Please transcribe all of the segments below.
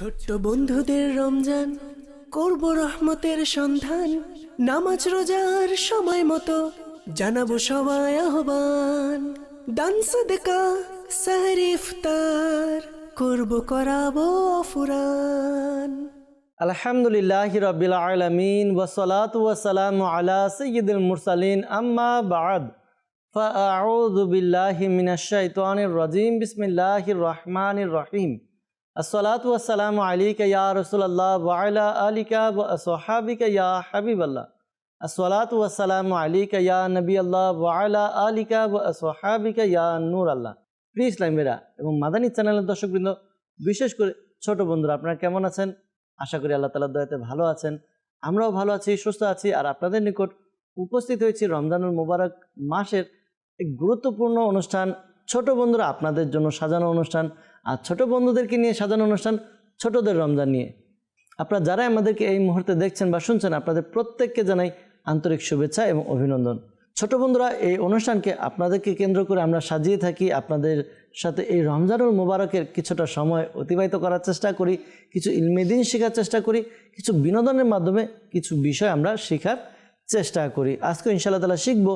ছোট্ট বন্ধুদের রমজান করব রহমতের সন্ধান নামাজ রোজার সময় মতো জানাবো সবাই আহ্বান দান সদকা সাহরি ইফতার করব করাবো ফুরান আলহামদুলিল্লাহ রবিল আলমিন ওসলাত ওয়াসালাম আলা সৈয়দুল মুরসালিন আম্মা বাদ فأعوذ بالله من الشيطان الرجيم بسم الله الرحمن الرحيم আসসালাত ওয়াসালাম আলিকা রসুল্লাহ ওয়াইলা আলিকা ওয়াহাবিকা ইয়া হাবিবাল্লাহ। আসসালাত ওয়াসালাম আলিকা নবী আল্লাহ ওয়াইলা আলিকা ওয়াহাবিকা ইয়া নূর আল্লাহ প্রিয় ইসলামীরা এবং মাদানী চ্যানেলের দর্শকবৃন্দ, বিশেষ করে ছোট বন্ধুরা, আপনারা কেমন আছেন? আশা করি আল্লাহ তালা দয়াতে ভালো আছেন, আমরাও ভালো আছি, সুস্থ আছি আর আপনাদের নিকট উপস্থিত হয়েছি রমজানুল মুবারক মাসের এক গুরুত্বপূর্ণ অনুষ্ঠান, ছোট বন্ধুরা, আপনাদের জন্য সাজানো অনুষ্ঠান। আর ছোট বন্ধুদেরকে নিয়ে সাজানো অনুষ্ঠান ছোটদের রমজান নিয়ে। আপনারা যারাই আমাদেরকে এই মুহূর্তে দেখছেন বা শুনছেন, আপনাদের প্রত্যেককে জানাই আন্তরিক শুভেচ্ছা এবং অভিনন্দন। ছোট বন্ধুরা, এই অনুষ্ঠানকে আপনাদেরকে কেন্দ্র করে আমরা সাজিয়ে থাকি। আপনাদের সাথে এই রমজানুল মোবারকের কিছুটা সময় অতিবাহিত করার চেষ্টা করি, কিছু ইলমেদিন শেখার চেষ্টা করি, কিছু বিনোদনের মাধ্যমে কিছু বিষয় আমরা শেখার চেষ্টা করি। আজকে ইনশাআল্লাহ তালা শিখব।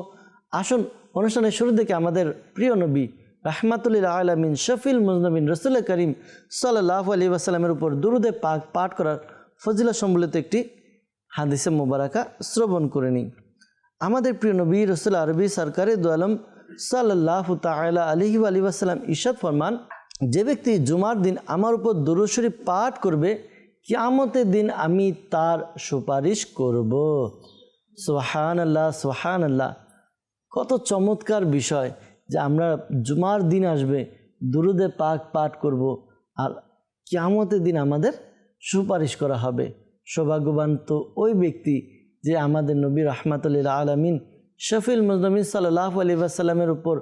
আসুন, অনুষ্ঠানের শুরু থেকে আমাদের প্রিয় নবী রাহমাতুল্লিল আলমিন শফিল মুজনবিন রসুল করিম সাল্লাহ আলী আসালামের উপর দুরুদে পাক পাঠ করার ফজিলা সম্বলিত একটি হাদিসে মোবারকা শ্রবণ করে নিই আমাদের প্রিয় নবী রসুল আরবি সরকারে দোয়ালম সাল্লাহ তালা আলহি আলী আসালাম ঈশাদ ফরমান, যে ব্যক্তি জুমার দিন আমার উপর দুরুশরী পাঠ করবে, কিয়ামতের দিন আমি তার সুপারিশ করব। সোহান আল্লাহ সোহান আল্লাহ কত চমৎকার বিষয়। যে আমরা জুমার দিন আসবে, দুরুদে পাক পাঠ করব আর কিয়ামতের দিন আমাদের সুপারিশ করা হবে। সৌভাগ্যবান তো ওই ব্যক্তি যে আমাদের নবী রহমাতুল্লিল আলমিন শফিল মুজনমিন সাল্লাহ আলী আসাল্লামের উপর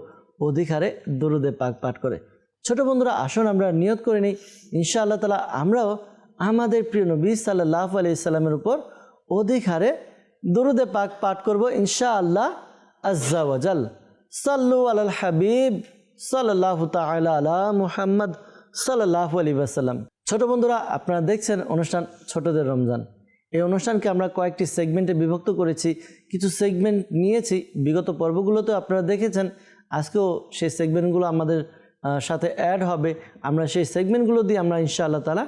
অধিকারে দরুদে পাক পাঠ করে। ছোট বন্ধুরা, আসুন আমরা নিয়ত করে নিই। ইনশা আল্লাহ তালা আমরাও আমাদের প্রিয় নবী সাল্লাহ আলি সাল্লামের উপর অধিকারে দরুদে পাক পাঠ করব ইনশা আল্লাহ আজ্জাওয়াজাল সাল্লু আল হাবিব সাল্লাহ তালা মুহাম্মদ সাল্লাহ আলী আসাল্লাম ছোট বন্ধুরা, আপনারা দেখছেন অনুষ্ঠান ছোটদের রমজান। এই অনুষ্ঠানকে আমরা কয়েকটি সেগমেন্টে বিভক্ত করেছি। কিছু সেগমেন্ট নিয়েছি। বিগত পর্বগুলোতে আপনারা দেখেছেন, আজকেও সেই সেগমেন্টগুলো আমাদের সাথে অ্যাড হবে। আমরা সেই সেগমেন্টগুলো দিয়ে আমরা ইনশাআল্লাহ তালা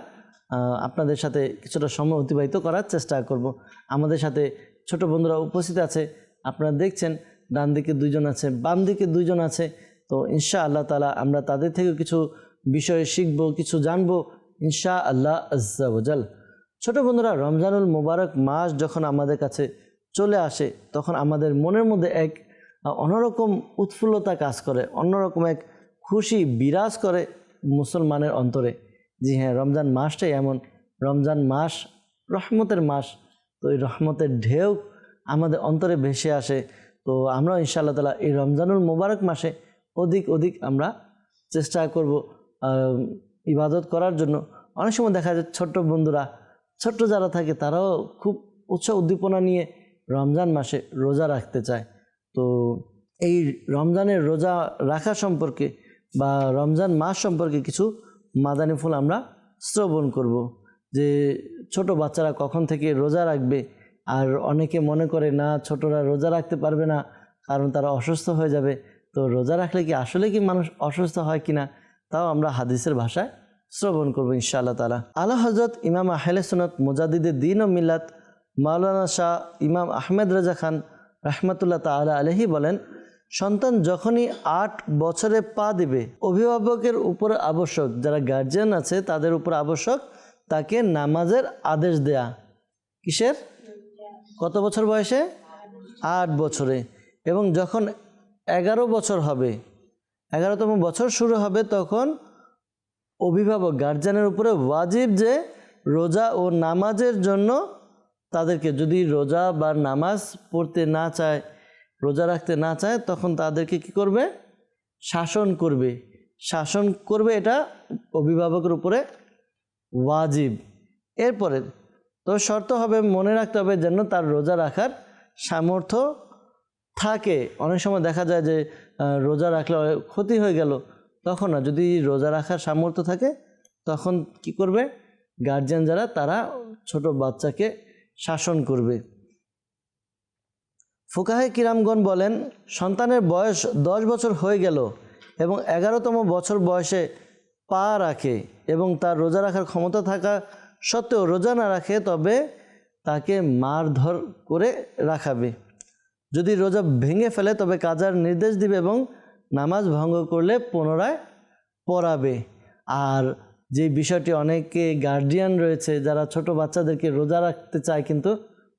আপনাদের সাথে কিছুটা সময় অতিবাহিত করার চেষ্টা করব। আমাদের সাথে ছোট বন্ধুরা উপস্থিত আছে। আপনারা দেখছেন ডান দিকে দুইজন আছে বাম দিকে দুইজন আছে। তো ইনশা আল্লাহ তালা আমরা তাদের থেকে কিছু বিষয় শিখব, কিছু জানব ইনশা আল্লাহ আজ্জাবজাল ছোট বন্ধুরা, রমজানুল মোবারক মাস যখন আমাদের কাছে চলে আসে, তখন আমাদের মনের মধ্যে এক অন্যরকম উৎফুল্লতা কাজ করে, অন্যরকম এক খুশি বিরাজ করে মুসলমানের অন্তরে। জি হ্যাঁ রমজান মাসটাই এমন। রমজান মাস রহমতের মাস। তো এই রহমতের ঢেউ আমাদের অন্তরে ভেসে আসে। তো আমরা ইনশাআল্লাহ তালা এই রমজানুল মোবারক মাসে অধিক অধিক আমরা চেষ্টা করব ইবাদত করার জন্য। অনেক সময় দেখা যায় ছোট্ট বন্ধুরা, ছোট্ট যারা থাকে তারাও খুব উৎসাহ উদ্দীপনা নিয়ে রমজান মাসে রোজা রাখতে চায়। তো এই রমজানের রোজা রাখা সম্পর্কে বা রমজান মাস সম্পর্কে কিছু মাদানি ফুল আমরা শ্রবণ করব যে ছোট বাচ্চারা কখন থেকে রোজা রাখবে আর অনেকে মনে করে, না, ছোটরা রোজা রাখতে পারবে না, কারণ তারা অসুস্থ হয়ে যাবে। তো রোজা রাখলে কি আসলে কি মানুষ অসুস্থ হয় কিনা, তাও আমরা হাদিসের ভাষায় শ্রবণ করব ইনশাআল্লাহ তালা আল্লাহ হজরত ইমাম আহলে সনত মুজাদিদের দিন ও মিল্লাত মাওলানা শাহ ইমাম আহমেদ রাজা খান রহমতুল্লাহ তালা আলহি বলেন, সন্তান যখনই আট বছরে পা দিবে, অভিভাবকের উপর আবশ্যক, যারা গার্জিয়ান আছে তাদের উপর আবশ্যক তাকে নামাজের আদেশ দেয়া। কিসের? কত বছর বয়সে? আট বছরে। এবং যখন এগারো বছর হবে, এগারোতম বছর শুরু হবে, তখন অভিভাবক গার্জিয়ানের উপরে ওয়াজিব যে রোজা ও নামাজের জন্য তাদেরকে, যদি রোজা বা নামাজ পড়তে না চায়, রোজা রাখতে না চায়, তখন তাদেরকে কি করবে? শাসন করবে। শাসন করবে এটা অভিভাবকের উপরে ওয়াজিব। এরপরে তো শর্ত হবে মনে রাখতে হবে যেন তার রোজা রাখার সামর্থ্য থাকে। অনেক সময় দেখা যায় যে রোজা রাখলে ক্ষতি হয়ে গেল, তখন না। যদি রোজা রাখার সামর্থ্য থাকে, তখন কি করবে? গার্জিয়ান যারা, তারা ছোট বাচ্চাকে শাসন করবে। ফুকাহে কিরামগণ বলেন, সন্তানের বয়স দশ বছর হয়ে গেল এবং এগারোতম বছর বয়সে পা রাখে এবং তার রোজা রাখার ক্ষমতা থাকা সত্ত্বেও রোজা না রাখে, তবে তাকে মারধর করে রাখাবে। যদি রোজা ভেঙে ফেলে, তবে কাজার নির্দেশ দিবে এবং নামাজ ভঙ্গ করলে পুনরায় পড়াবে। আর যে বিষয়টি অনেকে গার্ডিয়ান রয়েছে, যারা ছোট বাচ্চাদেরকে রোজা রাখতে চায় কিন্তু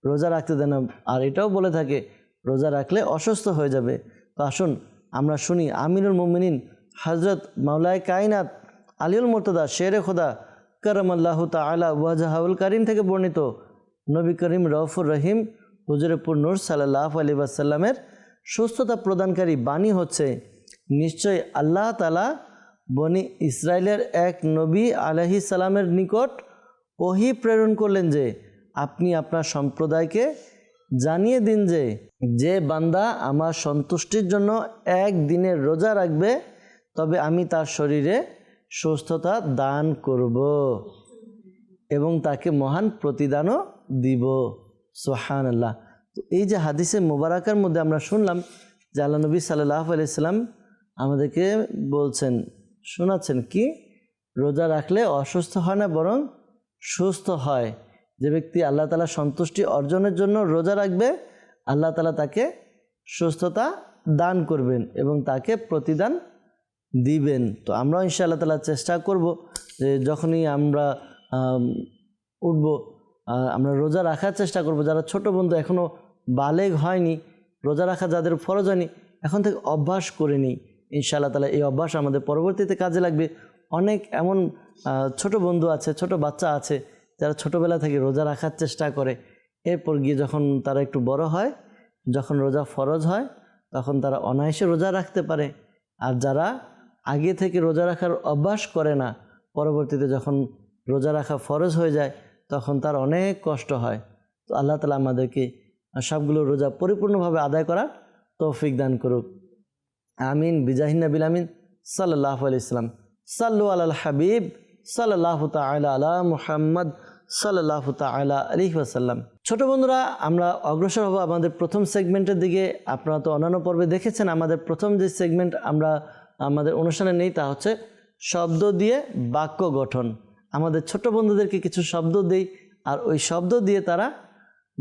রোজা রাখতে দেয় না, আর এটাও বলে থাকে, রোজা রাখলে অসুস্থ হয়ে যাবে। তো আসুন, আমরা শুনি আমিরুল মুমিনিন হজরত মাওলায় কায়নাত, আলিউল মুর্তদা, শেরে খোদা করম আল্লাহ তালা ওয়াজাহাউল করিম থেকে বর্ণিত। নবী করিম রফুর রহিম হুজুরপুর নূর সাল্লাহ আলী ওয়াসাল্লামের সুস্থতা প্রদানকারী বাণী হচ্ছে নিশ্চয় আল্লাহ তালা বনি ইসরায়েলের এক নবী আলহি সালামের নিকট ওহি প্রেরণ করলেন যে, আপনি আপনার সম্প্রদায়কে জানিয়ে দিন যে যে বান্দা আমার সন্তুষ্টির জন্য এক দিনের রোজা রাখবে, তবে আমি তার শরীরে সুস্থতা দান করব এবং তাকে মহান প্রতিদানও দিব। সোহান আল্লাহ তো এই যে হাদিসে মোবারকার মধ্যে আমরা শুনলাম যে আল্লাহ নবী সাল্লাহ আলাইসাল্লাম আমাদেরকে বলছেন, শোনাচ্ছেন কি? রোজা রাখলে অসুস্থ হয় না, বরং সুস্থ হয়। যে ব্যক্তি আল্লাহ তালা সন্তুষ্টি অর্জনের জন্য রোজা রাখবে, আল্লাহ তালা তাকে সুস্থতা দান করবেন এবং তাকে প্রতিদান দিবেন। তো আমরাও ইনশাআল্লাহ তালা চেষ্টা করব যে যখনই আমরা উঠব আমরা রোজা রাখার চেষ্টা করব। যারা ছোট বন্ধু এখনও বালেগ হয়নি, রোজা রাখা যাদের ফরজ হয়নি, এখন থেকে অভ্যাস করে নিই। ইনশাআল্লাহ তালা এই অভ্যাস আমাদের পরবর্তীতে কাজে লাগবে। অনেক এমন ছোট বন্ধু আছে, ছোট বাচ্চা আছে, যারা ছোটোবেলা থেকে রোজা রাখার চেষ্টা করে। এরপর গিয়ে যখন তারা একটু বড় হয়, যখন রোজা ফরজ হয়, তখন তারা অনায়াসে রোজা রাখতে পারে। আর যারা আগে থেকে রোজা রাখার অভ্যাস করে না, পরবর্তীতে যখন রোজা রাখা ফরজ হয়ে যায়, তখন তার অনেক কষ্ট হয়। তো আল্লাহ তালা আমাদেরকে সবগুলো রোজা পরিপূর্ণভাবে আদায় করার তৌফিক দান করুক। আমিন, বিজাহিনা বিল আমিন সাল্লাহ আলি ইসলাম সাল্লু আল হাবিব সাল্লাহ তালা আলা মুহাম্মদ সাল্লাহ তালা আলী ওয়াসাল্লাম। ছোট বন্ধুরা, আমরা অগ্রসর হব আমাদের প্রথম সেগমেন্টের দিকে। আপনারা তো অন্যান্য পর্বে দেখেছেন, আমাদের প্রথম যে সেগমেন্ট আমরা আমাদের অনুষ্ঠানে নেই তা হচ্ছে শব্দ দিয়ে বাক্য গঠন। আমাদের ছোট বন্ধুদেরকে কিছু শব্দ দেই আর ওই শব্দ দিয়ে তারা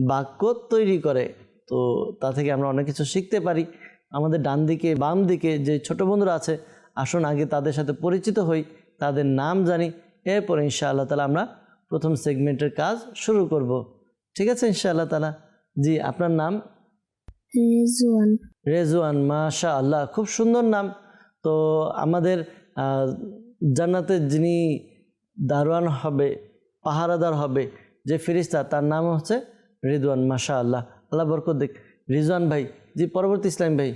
বাক্য তৈরি করে। তো তা থেকে আমরা অনেক কিছু শিখতে পারি। আমাদের ডান দিকে বাম দিকে যে ছোট বন্ধুরা আছে আসুন আগে তাদের সাথে পরিচিত হই তাদের নাম জানি। এরপর ইনশাআল্লাহ তালা আমরা প্রথম সেগমেন্টের কাজ শুরু করব। ঠিক আছে ইনশাআল্লাহ তালা জি আপনার নাম? রেজওয়ান। রেজওয়ান মাশা আল্লাহ খুব সুন্দর নাম। তো আমাদের আহ, জান্নাতে যিনি দারোয়ান হবে পাহারাদার হবে যে ফিরিস্তা তার নাম হচ্ছে রিদওয়ান মাশা আল্লাহ আল্লাহ বরকত দেখ রিজওয়ান ভাই জি পরবর্তী ইসলাম ভাই।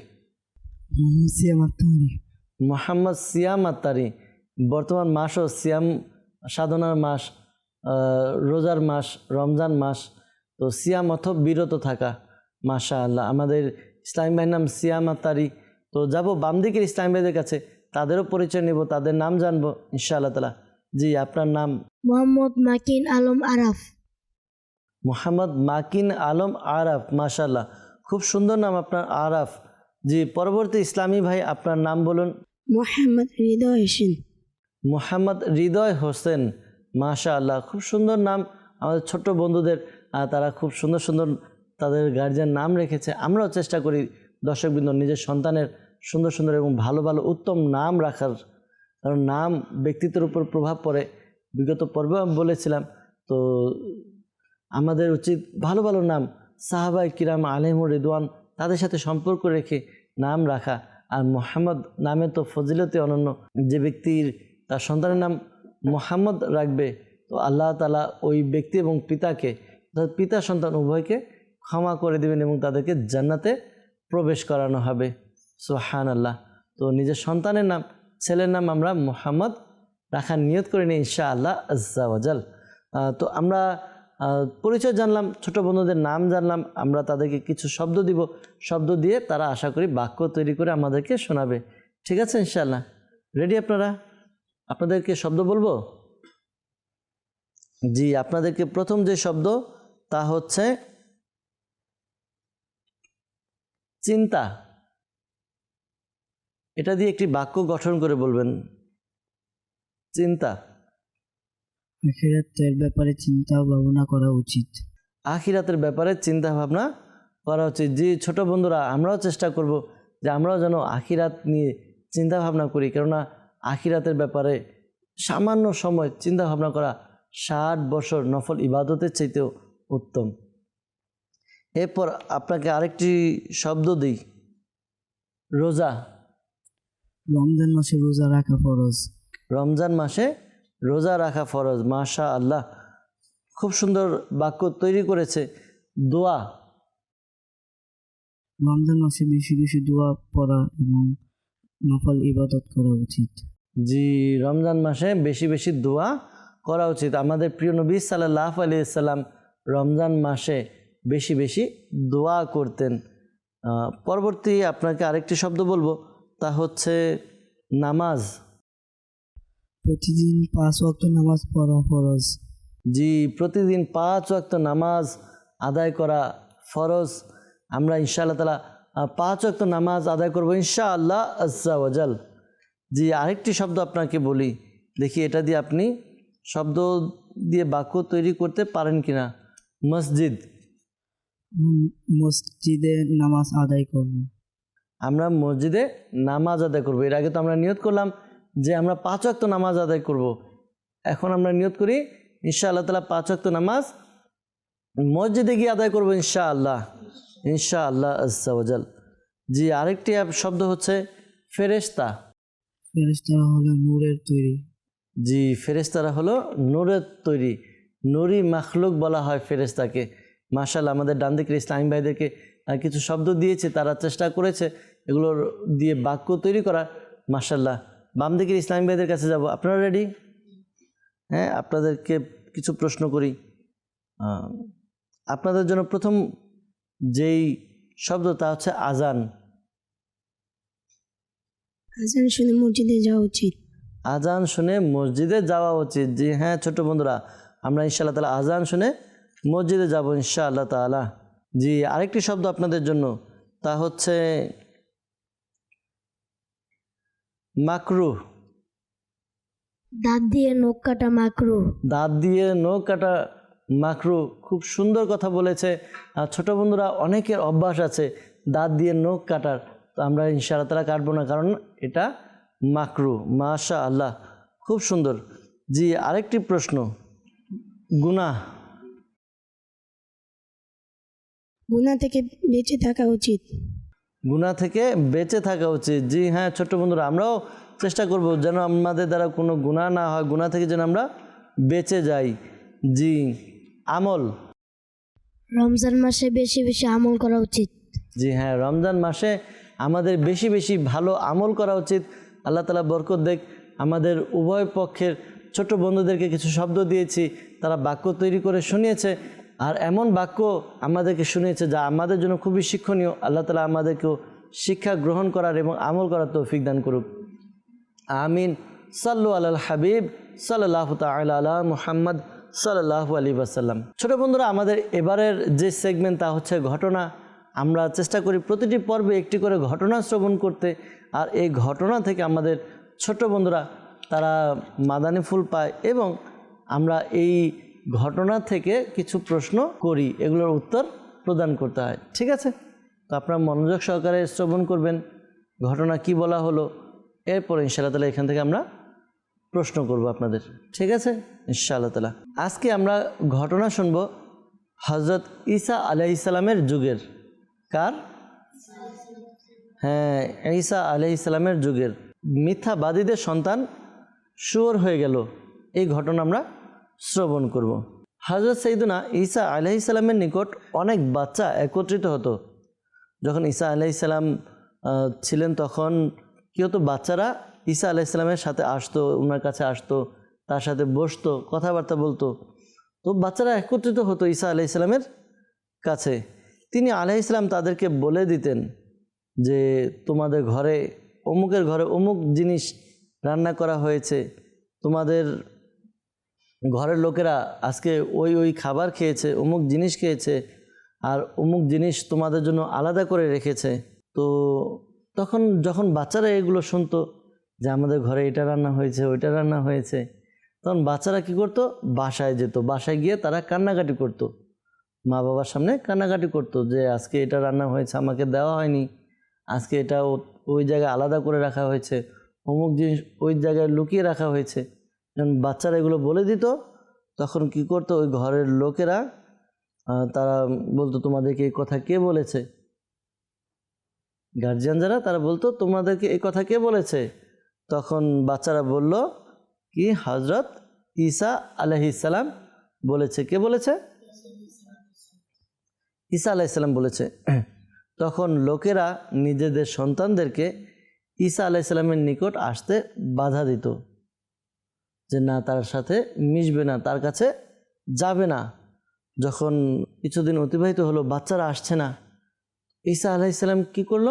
মোহাম্মদ সিয়াম আত্তারি বর্তমান মাসও সিয়াম সাধনার মাস রোজার মাস রমজান মাস তো সিয়াম অথব বিরত থাকা মাশা আল্লাহ আমাদের ইসলাম ভাইয়ের নাম সিয়াম আত্তারি তো যাব বাম দিকের ইসলাম ভাইদের কাছে তাদেরও পরিচয় নেব তাদের নাম জানব ইনশাআল্লাহ তালা। জি আপনার নাম? মোহাম্মদ মাকিন আলম আরাফ। মোহাম্মদ মাকিন আলম আরাফ মাশাল্লাহ খুব সুন্দর নাম আপনার আরাফ। জি পরবর্তী ইসলামী ভাই আপনার নাম বলুন। মোহাম্মদ হৃদয় হোসেন। মোহাম্মদ হৃদয় হোসেন মাশা আল্লাহ খুব সুন্দর নাম আমাদের ছোট্ট বন্ধুদের তারা খুব সুন্দর সুন্দর তাদের গার্জিয়ান নাম রেখেছে আমরাও চেষ্টা করি দর্শকবৃন্দ, নিজের সন্তানের সুন্দর সুন্দর এবং ভালো ভালো, উত্তম নাম রাখার, কারণ নাম ব্যক্তিত্বের উপর প্রভাব পড়ে। বিগত পর্বে আমি বলেছিলাম, তো আমাদের উচিত ভালো ভালো নাম সাহাবাই কিরাম আলেমুর রিদওয়ান তাদের সাথে সম্পর্ক রেখে নাম রাখা। আর মোহাম্মদ নামে তো ফজিলতে অনন্য। যে ব্যক্তির, তার সন্তানের নাম মোহাম্মদ রাখবে, তো আল্লাহ তালা ওই ব্যক্তি এবং পিতাকে, অর্থাৎ পিতা সন্তান উভয়কে ক্ষমা করে দেবেন এবং তাদেরকে জান্নাতে প্রবেশ করানো হবে। সোহান আল্লাহ তো নিজের সন্তানের নাম ছেলের নাম আমরা মোহাম্মদ রাখার নিয়ত করে নিই ইনশা আল্লাহ আহ, তো আমরা পরিচয় জানলাম ছোট বন্ধুদের নাম জানলাম আমরা তাদেরকে কিছু শব্দ দিব। শব্দ দিয়ে তারা আশা করি বাক্য তৈরি করে আমাদেরকে শোনাবে। ঠিক আছে ইনশাআল্লাহ? রেডি আপনারা? আপনাদেরকে শব্দ বলব? জি আপনাদেরকে প্রথম যে শব্দ তা হচ্ছে চিন্তা। এটা দিয়ে একটি বাক্য গঠন করে বলবেন চিন্তা। আখিরাতের ব্যাপারে চিন্তা ভাবনা করা উচিত। আখিরাতের ব্যাপারে চিন্তা ভাবনা করা উচিত। জি ছোট বন্ধুরা আমরাও চেষ্টা করব যে আমরাও যেন আখিরাত নিয়ে চিন্তা ভাবনা করি। কেননা আখিরাতের ব্যাপারে সামান্য সময় চিন্তা ভাবনা করা ষাট বছর নফল ইবাদতের চাইতেও উত্তম। এরপর আপনাকে আরেকটি শব্দ দিই। রোজা। রমজান মাসে রোজা রাখা ফরজ। রমজান মাসে রোজা রাখা ফরজ মাশা আল্লাহ খুব সুন্দর বাক্য তৈরি করেছে দোয়া। রমজান মাসে বেশি বেশি দোয়া পড়া এবং নফল ইবাদত করা উচিত। জি রমজান মাসে বেশি বেশি দোয়া করা উচিত। আমাদের প্রিয় নবী সাল্লাহ আলি সাল্লাম রমজান মাসে বেশি বেশি দোয়া করতেন। পরবর্তী আপনাকে আরেকটি শব্দ বলব তা হচ্ছে নামাজ। প্রতিদিন পাঁচ ওয়াক্ত নামাজ পড়া ফরজ। জি প্রতিদিন পাঁচ ওয়াক্ত নামাজ আদায় করা ফরজ। আমরা ইনশাআল্লাহ তালা পাঁচ ওয়াক্ত নামাজ আদায় করব ইনশাআল্লাহ আজ্জাওয়াজাল জি আরেকটি শব্দ আপনাকে বলি দেখি এটা দিয়ে আপনি শব্দ দিয়ে বাক্য তৈরি করতে পারেন কিনা। মসজিদ। মসজিদে নামাজ আদায় করব। আমরা মসজিদে নামাজ আদায় করব। এর আগে তো আমরা নিয়ত করলাম যে আমরা পাঁচ ওয়াক্ত নামাজ আদায় করব। এখন আমরা নিয়ত করি ইনশাআল্লাহ তালা পাঁচ ওয়াক্ত নামাজ মসজিদে গিয়ে আদায় করব ইনশাআল্লাহ। ইনশাআল্লাহ আজ্জাওয়াজাল জি আরেকটি শব্দ হচ্ছে ফেরেশতা। ফেরেশতারা হলো নূরের তৈরি। জি ফেরেশতারা হলো নূরের তৈরি। নুরি মাখলুক বলা হয় ফেরেশতাকে। মাশাল আমাদের ডান দিকের ইসলামী ভাইদেরকে কিছু শব্দ দিয়েছে তারা চেষ্টা করেছে এগুলোর দিয়ে বাক্য তৈরি করা। মাশাল্লাহ বাম দিকের ইসলামী ভাইদের কাছে যাব। আপনারা রেডি হ্যাঁ আপনাদেরকে কিছু প্রশ্ন করি। আপনাদের জন্য প্রথম যেই শব্দ তা হচ্ছে আজান। আজান শুনে মসজিদে যাওয়া উচিত। আজান শুনে মসজিদে যাওয়া উচিত। জি হ্যাঁ ছোট বন্ধুরা আমরা ইনশাল্লাহ তালা আজান শুনে মসজিদে যাব ইনশাআল্লাহ তালা জি আরেকটি শব্দ আপনাদের জন্য তা হচ্ছে মাকরু। দাঁত দিয়ে নখ কাটা মাকরু। দাঁত দিয়ে নখ কাটা মাকরু খুব সুন্দর কথা বলেছে। আর ছোট বন্ধুরা অনেকের অভ্যাস আছে দাঁত দিয়ে নখ কাটার তো আমরা ইনশাআল্লাহ তালা কাটবো না কারণ এটা মাকরু মাশা আল্লাহ খুব সুন্দর। জি আরেকটি প্রশ্ন গুনাহ। গুণা থেকে বেঁচে থাকা উচিত। গুনাহ থেকে বেঁচে থাকা উচিত। জি হ্যাঁ ছোট্ট বন্ধুরা আমরাও চেষ্টা করব যেন আমাদের দ্বারা কোনো গুনাহ না হয় গুনাহ থেকে যেন আমরা বেঁচে যাই। জি আমল। রমজান মাসে বেশি বেশি আমল করা উচিত। জি হ্যাঁ রমজান মাসে আমাদের বেশি বেশি ভালো আমল করা উচিত। আল্লাহ তালা বরকত দেখ আমাদের উভয় পক্ষের ছোট বন্ধুদেরকে কিছু শব্দ দিয়েছি তারা বাক্য তৈরি করে শুনিয়েছে। আর এমন বাক্য আমাদেরকে শুনিয়েছে যা আমাদের জন্য খুবই শিক্ষণীয়। আল্লাহ তালা আমাদেরকেও শিক্ষা গ্রহণ করার এবং আমল করার তৌফিক দান করুক। আমিন। সাল্লু আল হাবিব সাল্লাহ তাল আলা মুহাম্মদ সাল্লাহ আলী বাসাল্লাম ছোটো বন্ধুরা, আমাদের এবারের যে সেগমেন্ট তা হচ্ছে ঘটনা। আমরা চেষ্টা করি প্রতিটি পর্বে একটি করে ঘটনা শ্রবণ করতে। আর এই ঘটনা থেকে আমাদের ছোট বন্ধুরা, তারা মাদানি ফুল পায় এবং আমরা এই ঘটনা থেকে কিছু প্রশ্ন করি, এগুলোর উত্তর প্রদান করতে হয়। ঠিক আছে? তো আপনারা মনোযোগ সহকারে শ্রবণ করবেন, ঘটনা কি বলা হলো, এরপর ইনশাআল্লাহ তালা এখান থেকে আমরা প্রশ্ন করব আপনাদের। ঠিক আছে? ইনশাআল্লাহ তালা আজকে আমরা ঘটনা শুনব হজরত ঈসা আলাইসালামের যুগের। কার? হ্যাঁ ঈসা আলাইসালামের যুগের। মিথ্যাবাদীদের সন্তান শুয়োর হয়ে গেল। এই ঘটনা আমরা শ্রবণ করব। হজরত সৈদুনা ঈসা আলাইসালামের নিকট অনেক বাচ্চা একত্রিত হতো। যখন ঈসা আলাইসাল্লাম ছিলেন তখন কী হতো, বাচ্চারা ঈসা আলাইসাল্লামের সাথে আসতো ওনার কাছে আসতো, তার সাথে বসতো, কথাবার্তা বলতো। তো বাচ্চারা একত্রিত হতো ঈসা আলাইসাল্লামের কাছে। তিনি আলাইসাল্লাম তাদেরকে বলে দিতেন যে, তোমাদের ঘরে, অমুকের ঘরে অমুক জিনিস রান্না করা হয়েছে। তোমাদের ঘরের লোকেরা আজকে ওই ওই খাবার খেয়েছে, অমুক জিনিস খেয়েছে, আর অমুক জিনিস তোমাদের জন্য আলাদা করে রেখেছে। তো তখন যখন বাচ্চারা এগুলো শুনতো যে আমাদের ঘরে এটা রান্না হয়েছে, ওইটা রান্না হয়েছে, তখন বাচ্চারা কি করতো? বাসায় যেত। বাসায় গিয়ে তারা কান্নাকাটি করতো। মা বাবার সামনে কান্নাকাটি করতো যে আজকে এটা রান্না হয়েছে, আমাকে দেওয়া হয়নি। আজকে এটা ওই জায়গায় আলাদা করে রাখা হয়েছে। অমুক জিনিস ওই জায়গায় লুকিয়ে রাখা হয়েছে। বাচ্চারা এগুলো বলে দিত, তখন কি করতো? ওই ঘরের লোকেরা তারা বলতো, তোমাদেরকে এই কথা কে বলেছে? গার্জিয়ান যারা, তারা বলতো, তোমাদেরকে এই কথা কে বলেছে? তখন বাচ্চারা বলল, কি হজরত ঈসা আলহিসাল্লাম বলেছে? কে বলেছে? ঈসা আলাইসাল্লাম বলেছে। তখন লোকেরা নিজেদের সন্তানদেরকে ঈসা আলাইসাল্লামের নিকট আসতে বাধা দিত। যে না, তার সাথে মিশবে না, তার কাছে যাবে না। যখন কিছুদিন অতিবাহিত হলো, বাচ্চারা আসছে না। ঈসা আলাইসাল্লাম কি করল?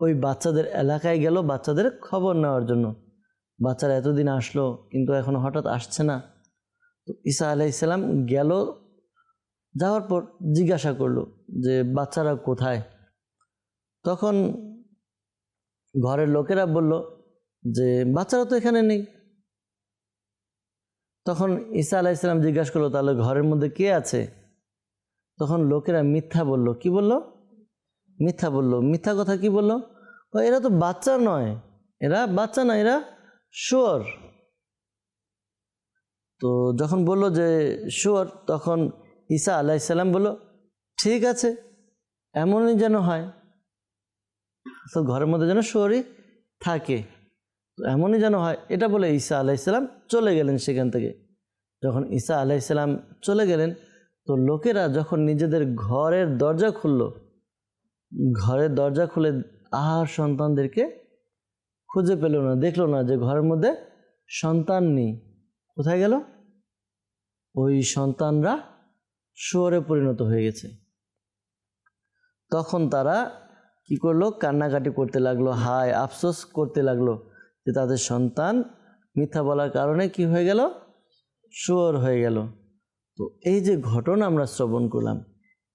ওই বাচ্চাদের এলাকায় গেল, বাচ্চাদের খবর নেওয়ার জন্য। বাচ্চারা এতদিন আসলো, কিন্তু এখন হঠাৎ আসছে না। তো ঈসা আলাইসাল্লাম গেল, যাওয়ার পর জিজ্ঞাসা করল যে, বাচ্চারা কোথায়? তখন ঘরের লোকেরা বলল যে, বাচ্চারা তো এখানে নেই। তখন ঈসা আলাইসাল্লাম জিজ্ঞাসা করল, তাহলে ঘরের মধ্যে কে আছে? তখন লোকেরা মিথ্যা বলল। কি বলল? মিথ্যা বলল। মিথ্যা কথা কি বলল? এরা তো বাচ্চা নয়। এরা বাচ্চা না, এরা শুয়োর। তো যখন বলল যে শুয়োর, তখন ঈসা আলাইসাল্লাম বলল, ঠিক আছে, এমনই যেন হয়। তো ঘরের মধ্যে যেন শুয়োরই থাকে। এমনই যেন হয়, এটা বলে ঈসা আলাইসাল্লাম চলে গেলেন সেখান থেকে। যখন ঈসা আলাইসাল্লাম চলে গেলেন, তো লোকেরা যখন নিজেদের ঘরের দরজা খুলল, ঘরের দরজা খুলে আহার সন্তানদেরকে খুঁজে পেল না, দেখল না যে ঘরের মধ্যে সন্তান নেই। কোথায় গেল? ওই সন্তানরা শুয়োরে পরিণত হয়ে গেছে। তখন তারা কি করল? কান্নাকাটি করতে লাগল, হায় আফসোস করতে লাগল। যে তাদের সন্তান মিথ্যা বলার কারণে কি হয়ে গেল? শুয়োর হয়ে গেল। তো এই যে ঘটনা আমরা শ্রবণ করলাম,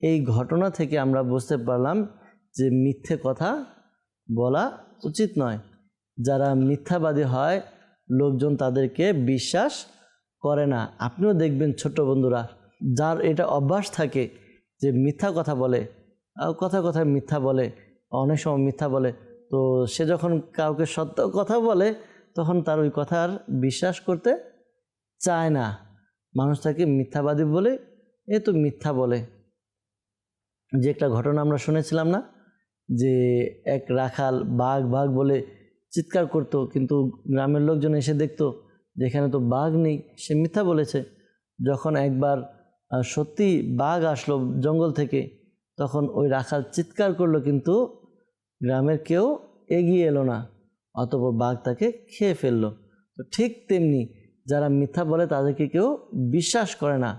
এই ঘটনা থেকে আমরা বুঝতে পারলাম যে মিথ্যে কথা বলা উচিত নয়। যারা মিথ্যাবাদী হয়, লোকজন তাদেরকে বিশ্বাস করে না। আপনিও দেখবেন ছোট্ট বন্ধুরা, যার এটা অভ্যাস থাকে যে মিথ্যা কথা বলে কথা কথায় মিথ্যা বলে, অনেক সময় মিথ্যা বলে তো সে যখন কাউকে সত্য কথা বলে, তখন তার ওই কথার বিশ্বাস করতে চায় না। মানুষ তাকে মিথ্যাবাদী বলে, এ তো মিথ্যা বলে। যে একটা ঘটনা আমরা শুনেছিলাম না, যে এক রাখাল বাঘ বাঘ বলে চিৎকার করতো, কিন্তু গ্রামের লোকজন এসে দেখতো যেখানে তো বাঘ নেই, সে মিথ্যা বলেছে। যখন একবার সত্যি বাঘ আসলো জঙ্গল থেকে, তখন ওই রাখাল চিৎকার করল, কিন্তু গ্রামের কেউ এগিয়ে এলো না। অতপর বাঘ তাকে খেয়ে ফেলল। তো ঠিক তেমনি যারা মিথ্যা বলে তাদেরকে কেউ বিশ্বাস করে না,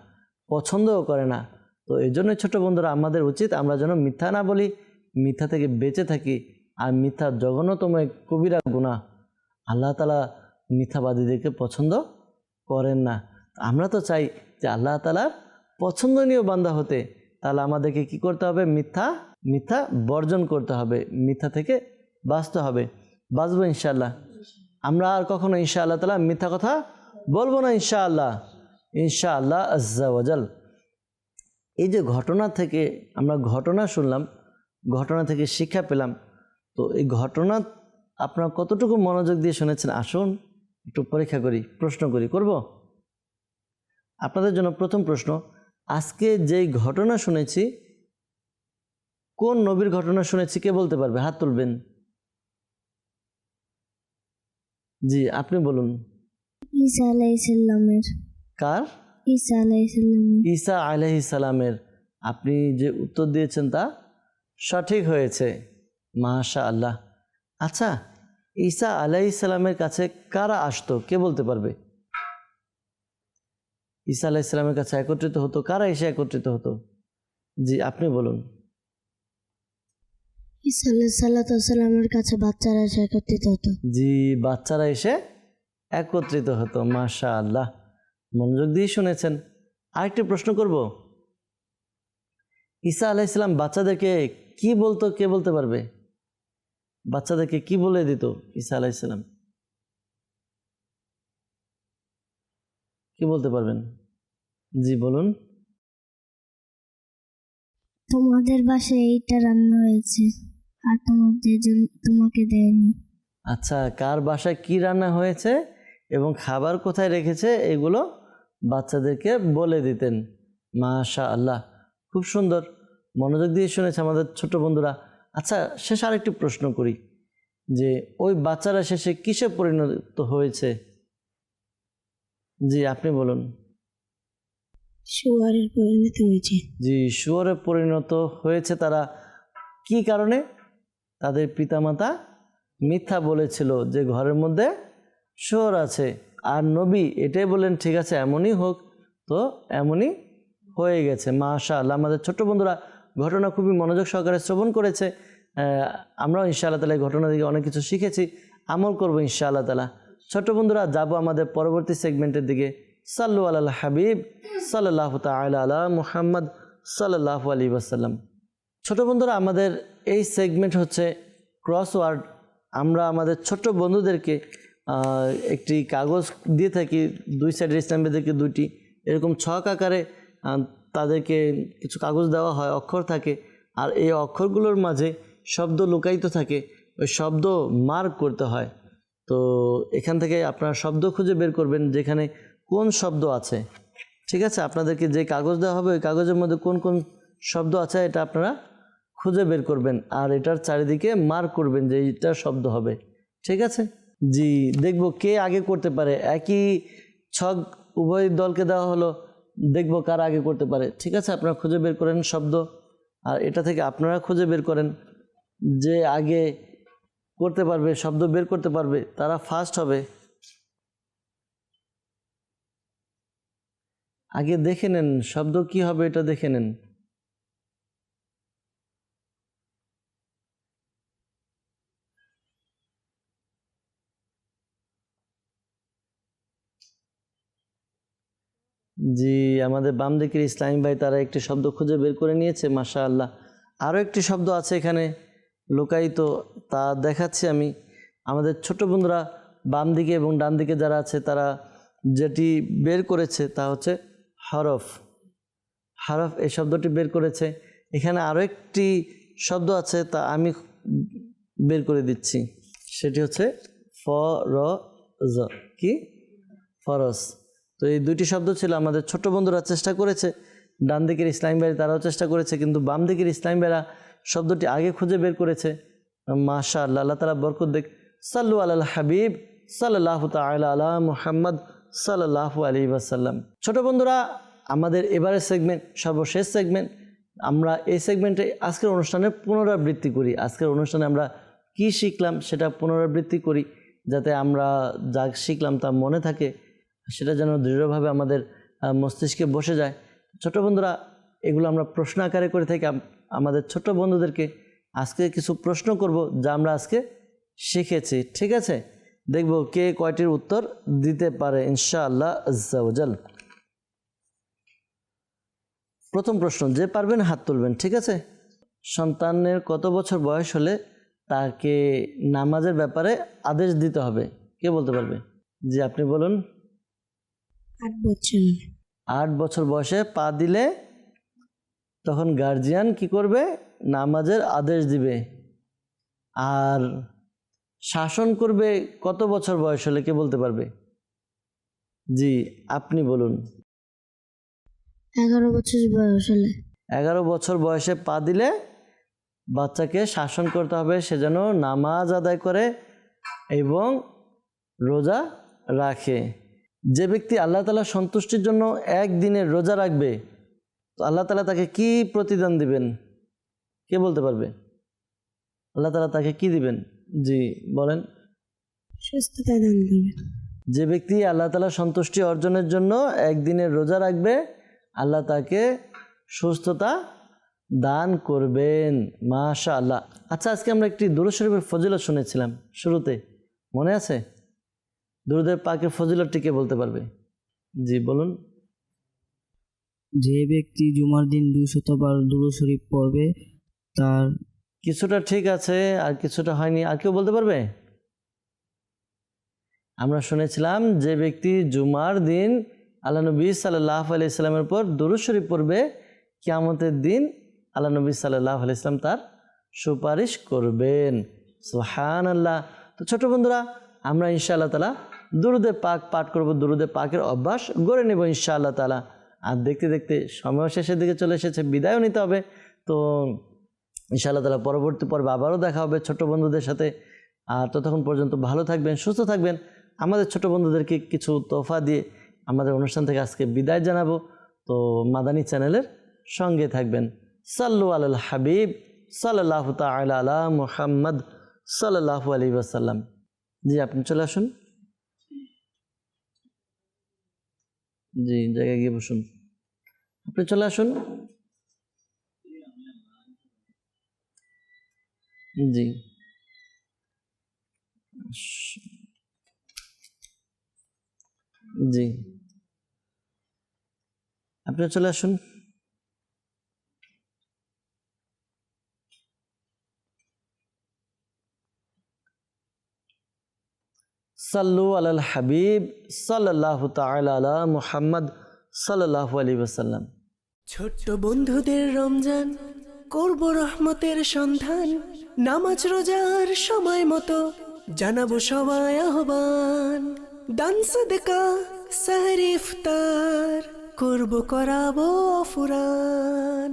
পছন্দও করে না। তো এই জন্য ছোটো বন্ধুরা, আমাদের উচিত আমরা যেন মিথ্যা না বলি, মিথ্যা থেকে বেঁচে থাকি আর মিথ্যা জঘন্যতম এক কবিরা গুণা। আল্লাহ তালা মিথ্যাবাদীদেরকে পছন্দ করেন না। আমরা তো চাই যে আল্লাহ তালার পছন্দনীয় বান্দা হতে। তাহলে আমাদেরকে কি করতে হবে? মিথ্যা মিথ্যা বর্জন করতে হবে। মিথ্যা থেকে বাঁচতে হবে। বাঁচবো ইনশাল্লাহ আমরা আর কখনো ইনশাআল্লাহ তালা মিথ্যা কথা বলব না ইনশাআল্লাহ। ইনশাআল্লাহ আজ্জাওয়াজাল এই যে ঘটনা থেকে আমরা ঘটনা শুনলাম, ঘটনা থেকে শিক্ষা পেলাম, তো এই ঘটনা আপনারা কতটুকু মনোযোগ দিয়ে শুনেছেন আসুন একটু পরীক্ষা করি, প্রশ্ন করি, করব? আপনাদের জন্য প্রথম প্রশ্ন, আজকে যেই ঘটনা শুনেছি, কোন নবীর ঘটনা শুনেছি কে বলতে পারবে? হাত তুলবেন। জি আপনি বলুন। ঈসা আলাইসাল্লামের কার? ঈসা আলাইসাল্লামের ঈসা আপনি যে উত্তর দিয়েছেন তা সঠিক হয়েছে। মাশা আল্লাহ আচ্ছা ঈসা আলাহি সালামের কাছে কারা আসতো? কে বলতে পারবে? ঈসা আলাহি সালামের কাছে একত্রিত হতো। কারা এসে একত্রিত হতো? জি আপনি বলুন। সাল্লামের কাছে বাচ্চারা এসে একত্রিত হতো। জি বাচ্চারা এসে একত্রিত হতো মাশা আল্লাহ মনোযোগ দিয়ে শুনেছেন। আরেকটি প্রশ্ন করব। ঈসা আলাইসাল্লাম বাচ্চাদেরকে কি বলতো কে বলতে পারবে? বাচ্চাদেরকে কি বলে দিত ঈসা আলাইসাল্লাম কি বলতে পারবেন? জি বলুন। তোমাদের বাসায় এইটা রান্না হয়েছে। আর তোমাদের জন্য তোমাকে দেয়নি। আচ্ছা কার বাসায় কি রান্না হয়েছে এবং খাবার কোথায় রেখেছে এগুলো বাচ্চাদেরকে বলে দিতেন। মাশা আল্লাহ খুব সুন্দর। মনোযোগ দিয়ে শুনেছে আমাদের ছোট বন্ধুরা। আচ্ছা শেষ আরেকটি প্রশ্ন করি যে ওই বাচ্চারা শেষে কিসে পরিণত হয়েছে? জি আপনি বলুন। পরিণত হয়েছে। জি শুয়োরে পরিণত হয়েছে তারা কি কারণে? তাদের পিতামাতা মিথ্যা বলেছিল যে ঘরের মধ্যে শোর আছে। আর নবী এটাই বললেন, ঠিক আছে, এমনই হোক। তো এমনই হয়ে গেছে। মাশা আল্লাহ আমাদের ছোট্ট বন্ধুরা, ঘটনা খুবই মনোযোগ সহকারে শ্রবণ করেছে। আমরাও ইনশাআল্লাহ তালা ঘটনা থেকে অনেক কিছু শিখেছি, আমল করব ইনশাআল্লাহ তালা ছোট্ট বন্ধুরা, যাব আমাদের পরবর্তী সেগমেন্টের দিকে। সাল্লু আল হাবিব সাল্লাহ তাল আলা মুহাম্মদ সাল্লাহ আলী ওয়াসাল্লাম। ছোট বন্ধুরা, আমাদের এই সেগমেন্ট হচ্ছে ক্রসওয়ার্ড আমরা আমাদের ছোট্ট বন্ধুদেরকে একটি কাগজ দিয়ে থাকি, দুই সাইডের ইসলামীদেরকে দুইটি। এরকম ছক আকারে তাদেরকে কিছু কাগজ দেওয়া হয়, অক্ষর থাকে। আর এই অক্ষরগুলোর মাঝে শব্দ লুকায়িত থাকে, ওই শব্দ মার্ক করতে হয়। তো এখান থেকে আপনারা শব্দ খুঁজে বের করবেন যেখানে কোন শব্দ আছে। ঠিক আছে? আপনাদেরকে যে কাগজ দেওয়া হবে, ওই কাগজের মধ্যে কোন কোন শব্দ আছে, এটা আপনারা খুঁজে বের করবেন আর এটার চারিদিকে মার্ক করবেন যে এইটা শব্দ হবে। ঠিক আছে? জি, দেখব কে আগে করতে পারে। একই ছক উভয় দলকে দেওয়া হলো। দেখব কার আগে করতে পারে। ঠিক আছে? আপনারা খুঁজে বের করেন শব্দ। আর এটা থেকে আপনারা খুঁজে বের করেন যে আগে করতে পারবে, শব্দ বের করতে পারবে, তারা ফার্স্ট হবে। আগে দেখে নেন, শব্দ কি হবে এটা দেখে নেন। জি, আমাদের বাম দিকের ইসলামী ভাই তারা একটি শব্দ খুঁজে বের করে নিয়েছে মাশা আল্লাহ আরও একটি শব্দ আছে এখানে, লোকায়িত, তা দেখাচ্ছি আমি। আমাদের ছোট বন্ধুরা বাম দিকে এবং ডান দিকে যারা আছে, তারা যেটি বের করেছে তা হচ্ছে হরফ। হরফ এই শব্দটি বের করেছে। এখানে আরও একটি শব্দ আছে, তা আমি বের করে দিচ্ছি। সেটি হচ্ছে ফ, র, জ। কি? ফরস তো এই দুইটি শব্দ ছিল আমাদের ছোট বন্ধুরা চেষ্টা করেছে। ডান দিকের ইসলাম ভাই তারাও চেষ্টা করেছে, কিন্তু বাম দিকের ইসলাম ভাইরা শব্দটি আগে খুঁজে বের করেছে। মাশা আল্লাহ আল্লাহ তালা বরকত দেখ। সাল্লু আল হাবিব সাল্লাহ তালা আলা মুহাম্মদ সাল্লাহ আলী ওয়াসাল্লাম। ছোট বন্ধুরা, আমাদের এবারের সেগমেন্ট সর্বশেষ সেগমেন্ট আমরা এই সেগমেন্টে আজকের অনুষ্ঠানে পুনরাবৃত্তি করি। আজকের অনুষ্ঠানে আমরা কি শিখলাম সেটা পুনরাবৃত্তি করি, যাতে আমরা যা শিখলাম তা মনে থাকে। সেটা যেন দৃঢ়ভাবে আমাদের মস্তিষ্কে বসে যায়। ছোট বন্ধুরা, এগুলো আমরা প্রশ্ন আকারে করে থাকি। আমাদের ছোট বন্ধুদেরকে আজকে কিছু প্রশ্ন করব যা আমরা আজকে শিখেছি। ঠিক আছে? দেখব কে কয়টির উত্তর দিতে পারে ইনশাআল্লাহ আজ্জাওজাল প্রথম প্রশ্ন, যে পারবেন হাত তুলবেন, ঠিক আছে? সন্তানের কত বছর বয়স হলে তাকে নামাজের ব্যাপারে আদেশ দিতে হবে? কে বলতে পারবে? জি, আপনি বলুন। আট বছর। আট বছর বয়সে পা দিলে তখন গার্জিয়ান কি করবে? নামাজের আদেশ দিবে। আর শাসন করবে কত বছর বয়স হলে কে বলতে পারবে? জি আপনি বলুন। এগারো বছর বয়স হলে। এগারো বছর বয়সে পা দিলে বাচ্চাকে শাসন করতে হবে সে যেন নামাজ আদায় করে এবং রোজা রাখে। যে ব্যক্তি আল্লাহ তালা সন্তুষ্টির জন্য একদিনের রোজা রাখবে তো আল্লাহ তালা তাকে কি প্রতিদান দিবেন? কে বলতে পারবে? আল্লাহ তালা তাকে কি দিবেন? জি বলেন। সুস্থতা দান যে ব্যক্তি আল্লাহ তালা সন্তুষ্টি অর্জনের জন্য একদিনের রোজা রাখবে আল্লাহ তাকে সুস্থতা দান করবেন। মাশা আল্লাহ আচ্ছা আজকে আমরা একটি দুরু শরীফের ফজিলত শুনেছিলাম শুরুতে। মনে আছে? দুরুদের পাকের ফজিলতটি কে বলতে পারবে? জি বলুন। যে ব্যক্তি জুমার দিন দুশতবার দুরু শরীফ পড়বে তার কিছুটা ঠিক আছে আর কিছুটা হয়নি আর কেউ বলতে পারবে? আমরা শুনেছিলাম যে ব্যক্তি জুমার দিন আল্লাহ নবী সাল্লাহ আলি ইসলামের পর দুরু শরীফ পড়বে কিয়ামতের দিন আল্লাহ নবী সাল্লাহ আলি ইসলাম তার সুপারিশ করবেন। সুহান আল্লাহ তো ছোট বন্ধুরা আমরা ইনশাআল্লাহ তালা দুরুদে পাক পাঠ করব, দুরুদে পাকের অভ্যাস গড়ে নেব ইনশাআল্লাহ তালা আর দেখতে দেখতে সময় শেষের দিকে চলে এসেছে, বিদায়ও নিতে হবে। তো ইনশাআল্লাহ তালা পরবর্তী পর্বে আবারও দেখা হবে ছোট বন্ধুদের সাথে। আর ততক্ষণ পর্যন্ত ভালো থাকবেন, সুস্থ থাকবেন। আমাদের ছোট বন্ধুদেরকে কিছু তোফা দিয়ে আমাদের অনুষ্ঠান থেকে আজকে বিদায় জানাব। তো মাদানী চ্যানেলের সঙ্গে থাকবেন। সাল্লু আল হাবিব সাল্লাহ তালা মুহাম্মদ সাল্লাহু আলী ওয়াসাল্লাম। জি, আপনি চলে আসুন। জি জায়গায় গিয়ে বসুন। আপনি চলে আসুন। জি। জি। আপনি চলে আসুন। সাল্লু আলাল হাবিব সাল্লাহ আলা মুহাম্মদ সাল্লাহ আলাইহি ওয়াসাল্লাম। ছোট্ট বন্ধুদের রমজান, করব রহমতের সন্ধান, নামাজ রোজার সময় মতো জানাব সবাই আহ্বান। দান সদকা, সাহরি ইফতার, করব করাবো ফুরান